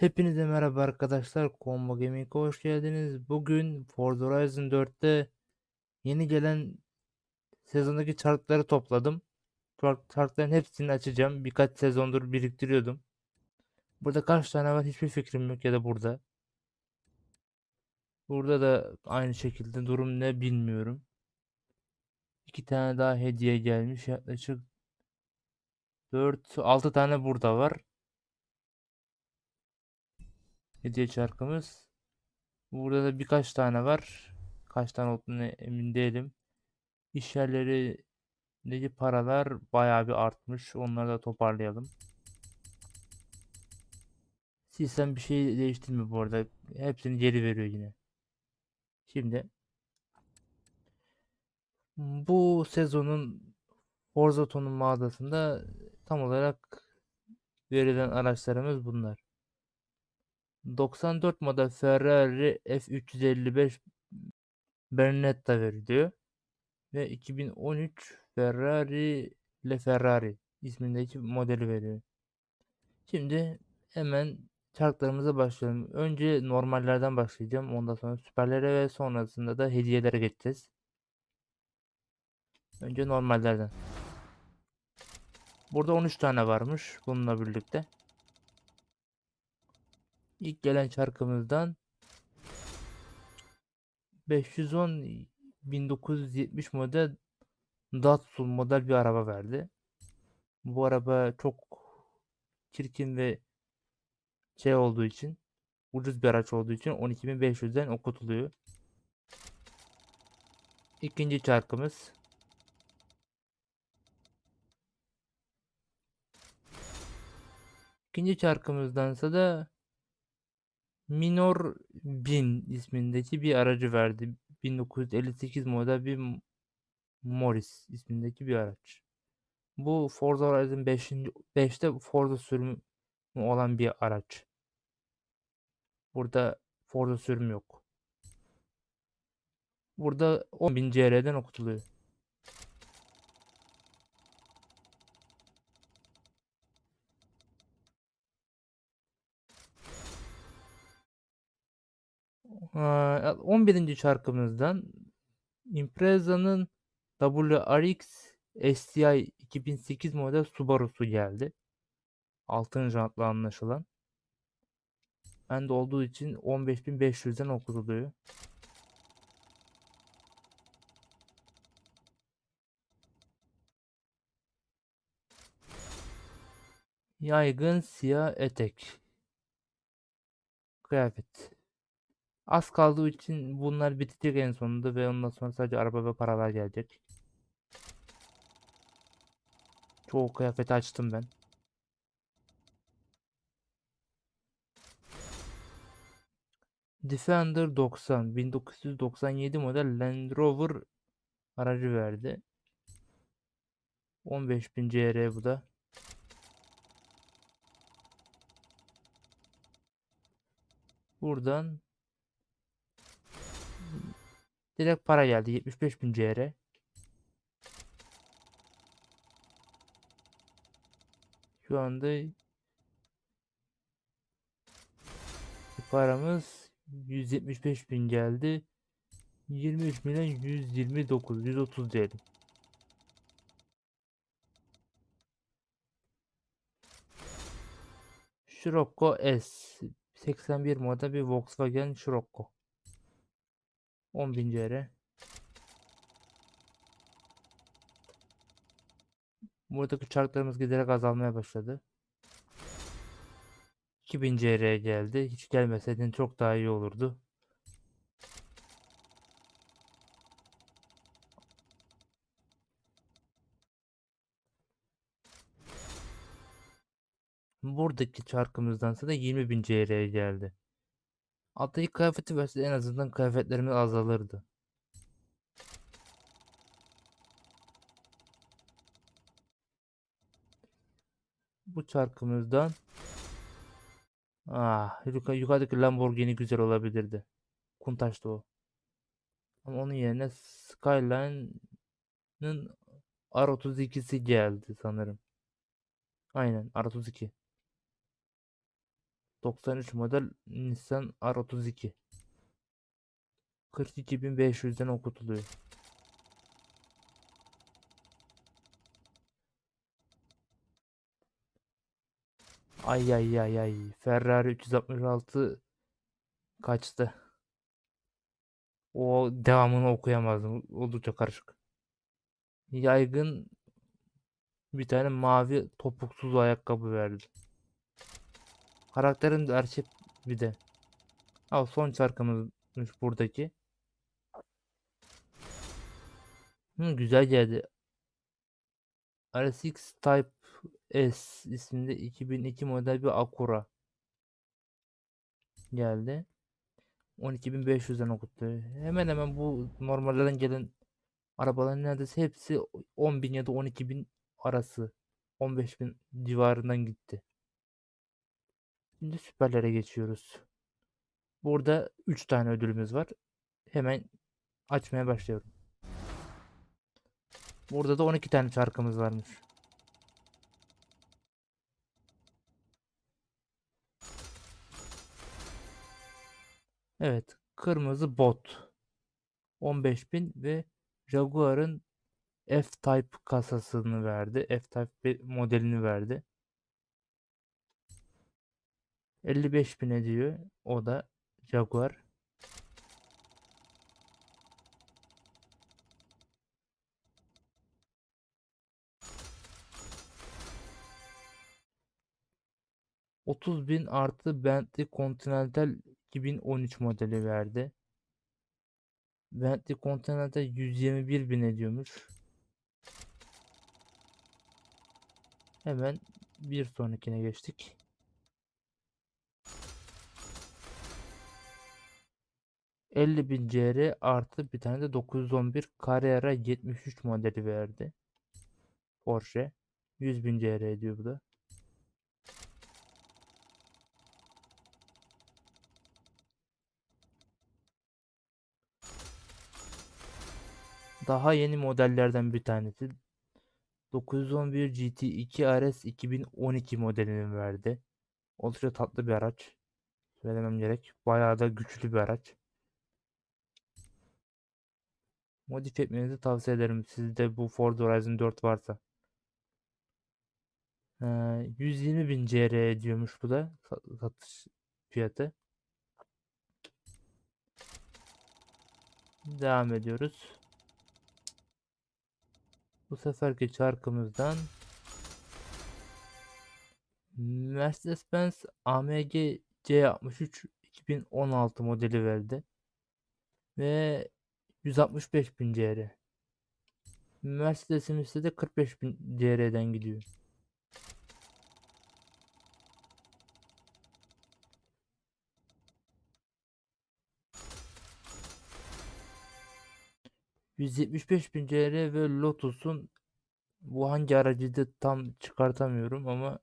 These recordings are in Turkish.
Hepinize merhaba arkadaşlar. Combo Gaming'e hoş geldiniz. Bugün Forza Horizon 4'te yeni gelen sezondaki chartları topladım. Chart- Chartların hepsini açacağım. Birkaç sezondur biriktiriyordum. Burada kaç tane var hiçbir fikrim yok ya da burada. Burada da aynı şekilde durum ne bilmiyorum. İki tane daha hediye gelmiş. Yaklaşık 4 6 tane burada var. Hediye çarkımız. Burada da birkaç tane var. Kaç tane olduğunu emin değilim. İş yerlerindeki paralar bayağı bir artmış. Onları da toparlayalım. Sistem bir şey değiştirmiyor bu arada. Hepsini geri veriyor yine. Şimdi bu sezonun Forza mağazasında tam olarak verilen araçlarımız bunlar. 94 model Ferrari F355 Berlinetta veriliyor. Ve 2013 Ferrari LeFerrari ismindeki modeli veriyor. Şimdi hemen çarklarımıza başlayalım. Önce normallerden başlayacağım. Ondan sonra süperlere ve sonrasında da hediyelere geçeceğiz. Önce normallerden. Burada 13 tane varmış bununla birlikte. İlk gelen çarkımızdan 510 1970 model Datsun model bir araba verdi. Bu araba çok çirkin ve şey olduğu için ucuz bir araç olduğu için 12.500'den okutuluyor. İkinci çarkımız İkinci çarkımızdansa da Minor 1000 ismindeki bir aracı verdi. 1958 model bir Morris ismindeki bir araç. Bu Forza Horizon 5. 5'te Forza sürümü olan bir araç. Burada Forza sürüm yok. Burada 10.000 CR'den okutuluyor. 11. şarkımızdan Impreza'nın WRX STI 2008 model Subaru'su geldi. Altın jantla anlaşılan. Ben de olduğu için 15.500'den okutuluyor. Yaygın siyah etek. Kıyafet. Az kaldığı için bunlar bitecek en sonunda ve ondan sonra sadece araba ve paralar gelecek. Çoğu kıyafeti açtım ben. Defender 90 1997 model Land Rover aracı verdi. 15.000 CR bu da. Buradan direkt para geldi. 75.000 CR. Şu anda paramız 175 bin geldi. 23 milyon 129 130 diyelim. Scirocco S 81 model bir Volkswagen Scirocco 10.000 CR Buradaki çarklarımız giderek azalmaya başladı. 2000 CR geldi. Hiç gelmeseydin çok daha iyi olurdu. Buradaki çarkımızdansa da 20.000 CR geldi. Alttaki kıyafeti verse en azından kıyafetlerimiz azalırdı. Bu çarkımızdan Ah, yuka- yukarıdaki Lamborghini güzel olabilirdi. Kuntaş'tı o. Ama onun yerine Skyline'ın R32'si geldi sanırım. Aynen R32. 93 model Nissan R32. 42.500'den okutuluyor. Ay ay ay ay. Ferrari 366 kaçtı. O devamını okuyamazdım. Oldukça karışık. Yaygın bir tane mavi topuksuz ayakkabı verdi. Karakterin de arşiv bir de. Al son şarkımızmış buradaki. Hı, güzel geldi. RSX Type S isminde 2002 model bir Acura geldi. 12.500'den okuttu. Hemen hemen bu normallerden gelen arabaların neredeyse hepsi 10.000 ya da 12.000 arası. 15.000 civarından gitti. Şimdi süperlere geçiyoruz. Burada 3 tane ödülümüz var. Hemen açmaya başlıyorum. Burada da 12 tane şarkımız varmış. Evet. Kırmızı bot. 15.000 ve Jaguar'ın F-Type kasasını verdi. F-Type modelini verdi. 55.000 ediyor. O da Jaguar. Otuz bin artı Bentley Continental 2013 modeli verdi. Bentley Continental 121 bin ediyormuş. Hemen bir sonrakine geçtik. ...50 bin CR artı bir tane de 911 Carrera 73 modeli verdi. Porsche. 100 bin CR ediyor bu da. Daha yeni modellerden bir tanesi. 911 GT2 RS 2012 modelini verdi. Oldukça tatlı bir araç. Söylemem gerek. Bayağı da güçlü bir araç. Modifiye etmenizi tavsiye ederim. Sizde bu Ford Horizon 4 varsa. Ee, 120 bin CR ediyormuş bu da sa- satış fiyatı. Devam ediyoruz. Bu seferki çarkımızdan Mercedes-Benz AMG C63 2016 modeli verdi. Ve 165 bin CR. Mercedes'in ise de 45 bin CR'den gidiyor. ...175 bin CR ve Lotus'un... ...bu hangi aracıydı tam çıkartamıyorum ama...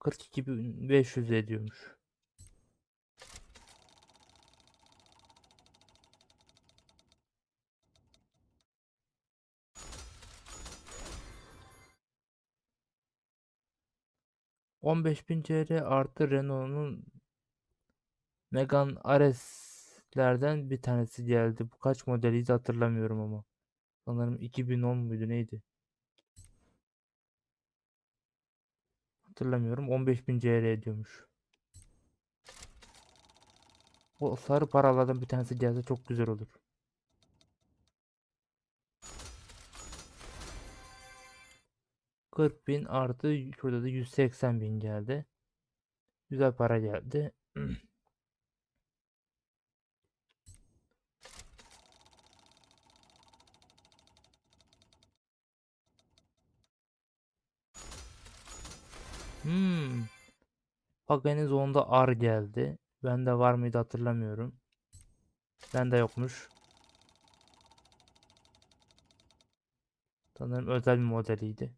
...42.500 ediyormuş. Bin CR artı Renault'un Megane RS'lerden bir tanesi geldi. Bu kaç modeliydi hatırlamıyorum ama. Sanırım 2010 muydu neydi? Hatırlamıyorum. 15.000 CR ediyormuş. O sarı paralardan bir tanesi gelse çok güzel olur. Kırk bin artı şurada da 180 bin geldi. Güzel para geldi. Hmm. Pagani Zonda R geldi. Bende var mıydı hatırlamıyorum. Bende yokmuş. Sanırım özel bir modeliydi.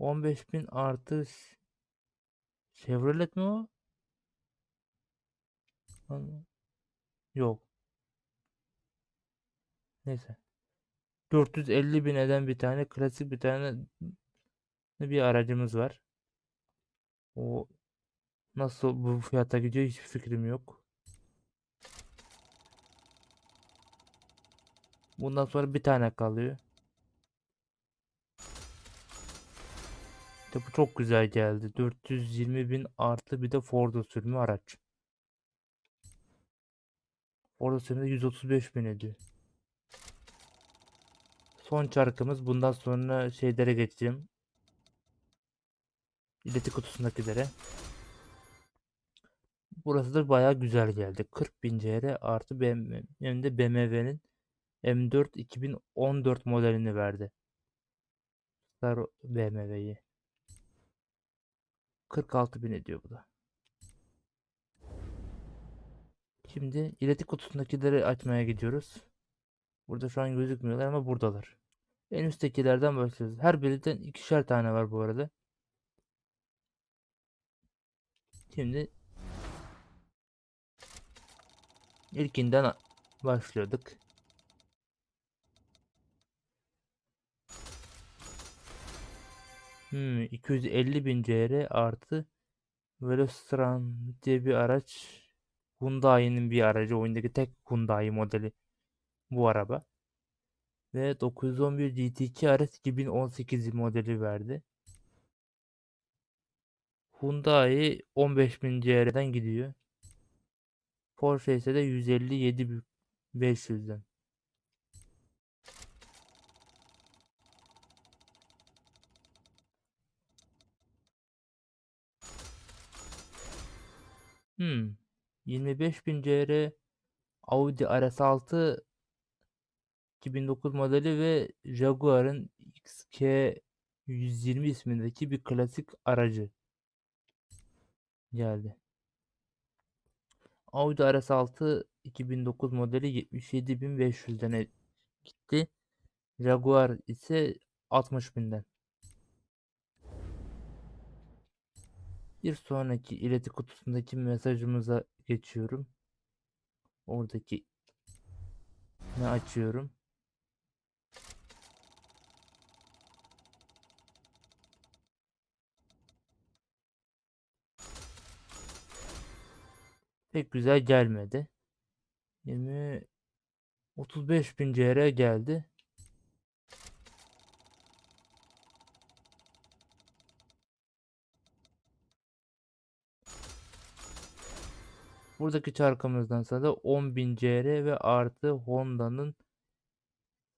15.000 artı Chevrolet mi o? Yok. Neyse. 450 bin eden bir tane klasik bir tane bir aracımız var. O nasıl bu fiyata gidiyor hiçbir fikrim yok. Bundan sonra bir tane kalıyor. İşte bu çok güzel geldi. 420 bin artı bir de Ford'u sürümü araç. Ford'u sürümü de 135 bin ediyor. Son çarkımız. Bundan sonra şeylere geçeceğim. İleti kutusundakilere. Burası da bayağı güzel geldi. 40.000 CR artı BMW, hem de BMW'nin M4 2014 modelini verdi. Star BMW'yi. 46.000 ediyor bu da. Şimdi ileti kutusundakileri açmaya gidiyoruz. Burada şu an gözükmüyorlar ama buradalar. En üsttekilerden başlıyoruz. Her birinden ikişer tane var bu arada. Şimdi ilkinden başlıyorduk. Hmm, 250 bin CR artı Velostran diye bir araç. Hyundai'nin bir aracı. Oyundaki tek Hyundai modeli bu araba. Ve 911 GT2 RS 2018 modeli verdi. Hyundai 15.000 CR'den gidiyor. Porsche ise de 157.500'den. Hmm. 25.000 CR Audi RS6 2009 modeli ve Jaguar'ın XK 120 ismindeki bir klasik aracı geldi. Audi RS6 2009 modeli 77.500'den e- gitti. Jaguar ise 60.000'den. Bir sonraki ileti kutusundaki mesajımıza geçiyorum. Oradaki ne açıyorum. Pek güzel gelmedi. 20 35 bin CR geldi. Buradaki çarkımızdan sonra da 10.000 CR ve artı Honda'nın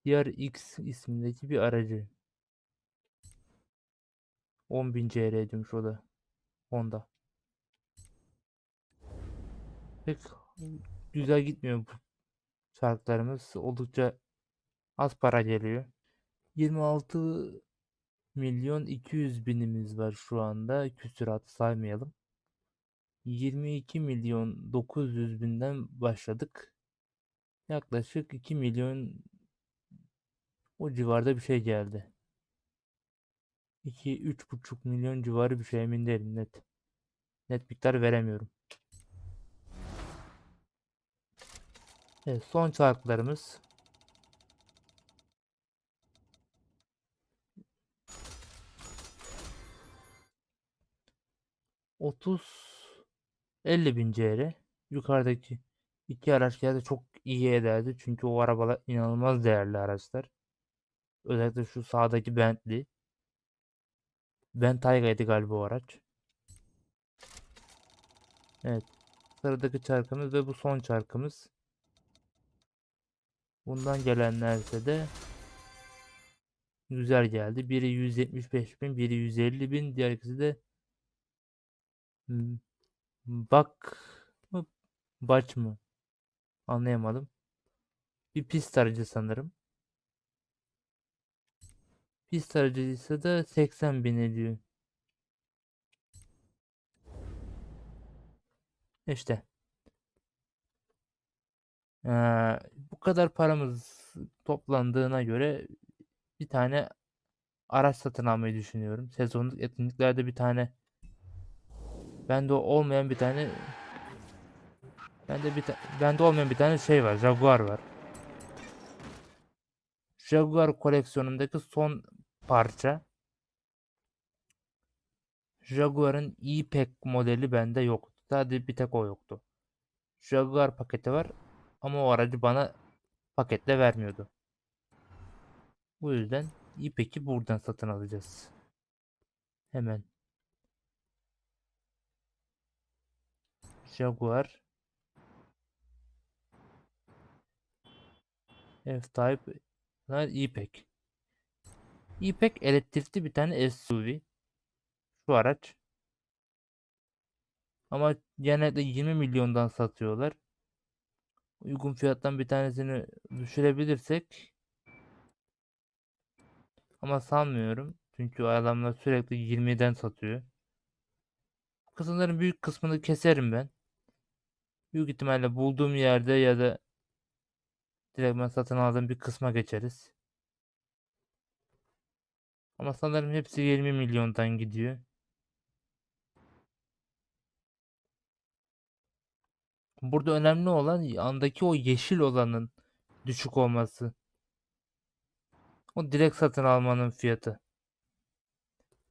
CR-X ismindeki bir aracı. 10.000 CR demiş o da. Honda. Pek güzel gitmiyor bu çarklarımız. Oldukça az para geliyor. 26 milyon 200 binimiz var şu anda. Küsuratı saymayalım. 22 milyon 900 binden başladık. Yaklaşık 2 milyon o civarda bir şey geldi. 2 3,5 milyon civarı bir şey emin değilim net. Net miktar veremiyorum. Evet, son çarklarımız. Otuz 50 bin CR. Yukarıdaki iki araç geldi çok iyi ederdi. Çünkü o arabalar inanılmaz değerli araçlar. Özellikle şu sağdaki Bentley. Bentayga'ydı galiba o araç. Evet. Sıradaki çarkımız ve bu son çarkımız. Bundan gelenlerse de güzel geldi. Biri 175 bin, biri 150 bin, diğer ikisi de bak mı baç mı anlayamadım. Bir pist aracı sanırım. Pist aracıysa da 80 bin ediyor. İşte. Ee, bu kadar paramız toplandığına göre bir tane araç satın almayı düşünüyorum. Sezonluk etkinliklerde bir tane bende olmayan bir tane bende bir ta- bende olmayan bir tane şey var. Jaguar var. Jaguar koleksiyonundaki son parça. Jaguar'ın E-Pack modeli bende yoktu. Sadece bir tek o yoktu. Jaguar paketi var ama o aracı bana paketle vermiyordu. Bu yüzden E-Pack'i buradan satın alacağız. Hemen. Jaguar F-Type bunlar E-Pack. E-Pack elektrikli bir tane SUV. Şu araç. Ama genelde 20 milyondan satıyorlar. Uygun fiyattan bir tanesini düşürebilirsek ama sanmıyorum. Çünkü adamlar sürekli 20'den satıyor. Kısımların büyük kısmını keserim ben. Büyük ihtimalle bulduğum yerde ya da direkt ben satın aldığım bir kısma geçeriz. Ama sanırım hepsi 20 milyondan gidiyor. Burada önemli olan andaki o yeşil olanın düşük olması. O direkt satın almanın fiyatı.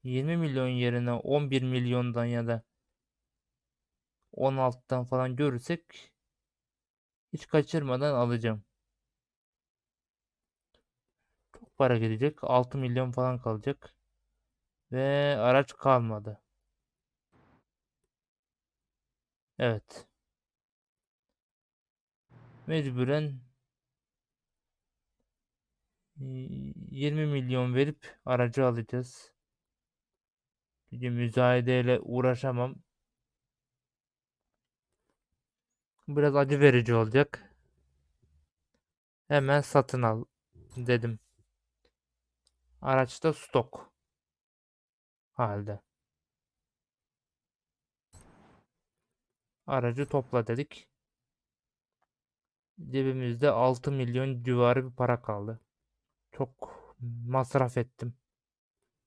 20 milyon yerine 11 milyondan ya da 16'dan falan görürsek hiç kaçırmadan alacağım. Çok para gidecek. 6 milyon falan kalacak. Ve araç kalmadı. Evet. Mecburen e, 20 milyon verip aracı alacağız. Çünkü müzayedeyle uğraşamam. Biraz acı verici olacak. Hemen satın al dedim. Araçta stok halde. Aracı topla dedik. Cebimizde 6 milyon civarı bir para kaldı. Çok masraf ettim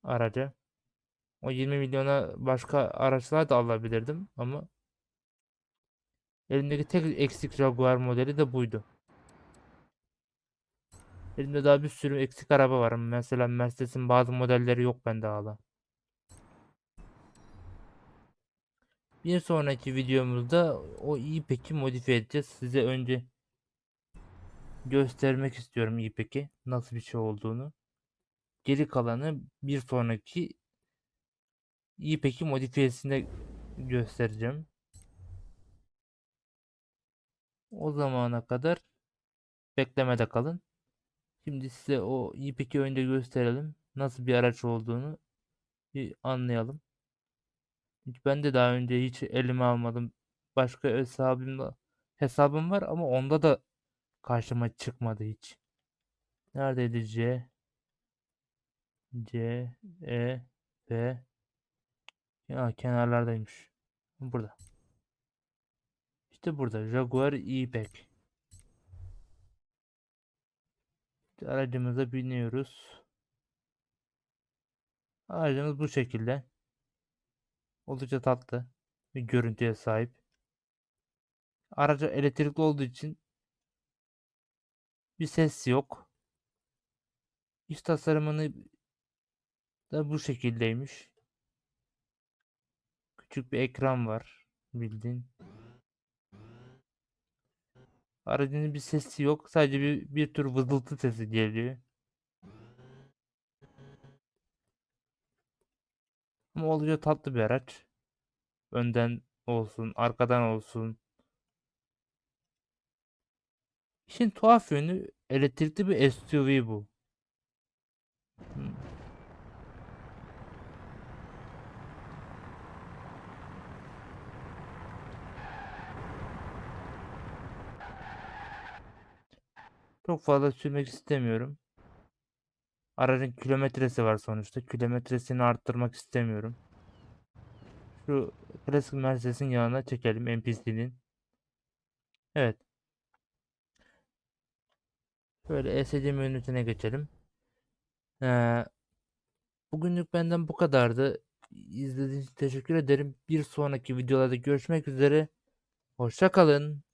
araca. O 20 milyona başka araçlar da alabilirdim ama elimdeki tek eksik Jaguar modeli de buydu. Elimde daha bir sürü eksik araba var. Mesela Mercedes'in bazı modelleri yok bende hala. Bir sonraki videomuzda o E-Pack'i modifiye edeceğiz. Size önce göstermek istiyorum E-Pack'i nasıl bir şey olduğunu. Geri kalanı bir sonraki E-Pack'i modifiyesinde göstereceğim. O zamana kadar beklemede kalın. Şimdi size o E-Pack'i önce gösterelim. Nasıl bir araç olduğunu bir anlayalım. Ben de daha önce hiç elime almadım. Başka hesabımda hesabım var ama onda da karşıma çıkmadı hiç. Neredeydi C? C, E, F. Ya kenarlardaymış. Burada. İşte burada Jaguar E-Pack. Aracımıza biniyoruz. Aracımız bu şekilde. Oldukça tatlı bir görüntüye sahip. Araca elektrikli olduğu için bir ses yok. İç tasarımını da bu şekildeymiş. Küçük bir ekran var bildiğin. Aracın bir sesi yok. Sadece bir, bir tür vızıltı sesi geliyor. Ama oldukça tatlı bir araç. Önden olsun, arkadan olsun. İşin tuhaf yönü elektrikli bir SUV bu. Hmm. Çok fazla sürmek istemiyorum. Aracın kilometresi var sonuçta. Kilometresini arttırmak istemiyorum. Şu klasik Mercedes'in yanına çekelim NPC'nin. Evet. Böyle ESC menüsüne geçelim. Ee, bugünlük benden bu kadardı. İzlediğiniz için teşekkür ederim. Bir sonraki videolarda görüşmek üzere. Hoşça kalın.